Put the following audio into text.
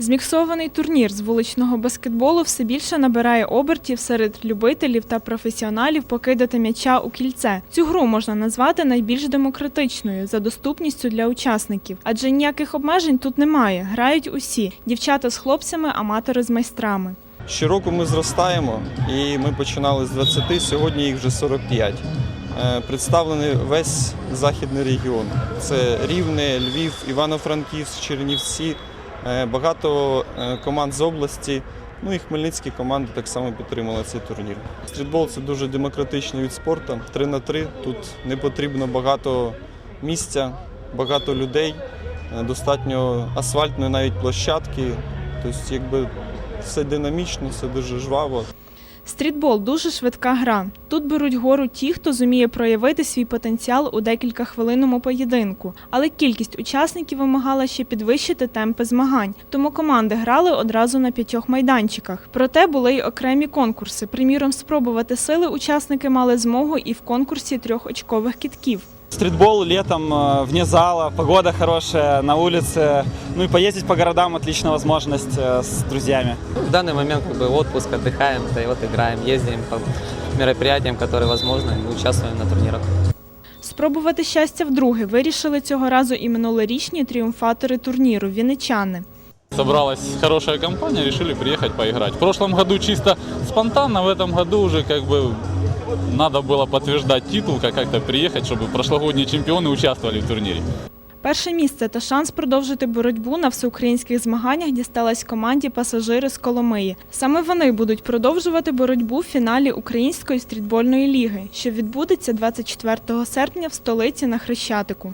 Зміксований турнір з вуличного баскетболу все більше набирає обертів серед любителів та професіоналів покидати м'яча у кільце. Цю гру можна назвати найбільш демократичною за доступністю для учасників, адже ніяких обмежень тут немає. Грають усі дівчата з хлопцями, аматори з майстрами. Щороку ми зростаємо, і ми починали з 20, сьогодні їх вже 45. Е, Представлений весь західний регіон. Це Рівне, Львів, Івано-Франківськ, Чернівці, багато е, команд з області. Ну і хмельницькі команди так само підтримали цей турнір. Стрітбол це дуже демократичний від спорту. 3 на 3 Тут не потрібно багато місця, багато людей, е, достатньо асфальтної навіть площадки. Тобто, якби все динамічно, все дуже жваво. Стрітбол дуже швидка гра. Тут беруть гору ті, хто зуміє проявити свій потенціал у декілька хвилинному поєдинку. Але кількість учасників вимагала ще підвищити темпи змагань, тому команди грали одразу на п'ятьох майданчиках. Проте були й окремі конкурси. Приміром, спробувати сили учасники мали змогу і в конкурсі трьохочкових кітків. Стритбол летом э, вне зала, погода хорошая, на улице. Ну и поездить по городам отличная возможность э, с друзьями. В данный момент как бы отпуск, отдыхаем, да и вот играем, ездим по мероприятиям, которые возможны, мы участвуем на турнирах. Спробувати щастя вдруге вирішили цього разу і минулорічні тріумфатори турніру вінничани. Собралась хорошая компания, решили приехать поиграть. В прошлом году чисто спонтанно, в этом году уже как бы надо было подтверждать титул, как- как-то приехать, чтобы прошлогодние чемпионы участвовали в турнире. Перше місце та шанс продовжити боротьбу на всеукраїнських змаганнях дісталась команді пасажири з Коломиї. Саме вони будуть продовжувати боротьбу в фіналі Української стрітбольної ліги, що відбудеться 24 серпня в столиці на Хрещатику.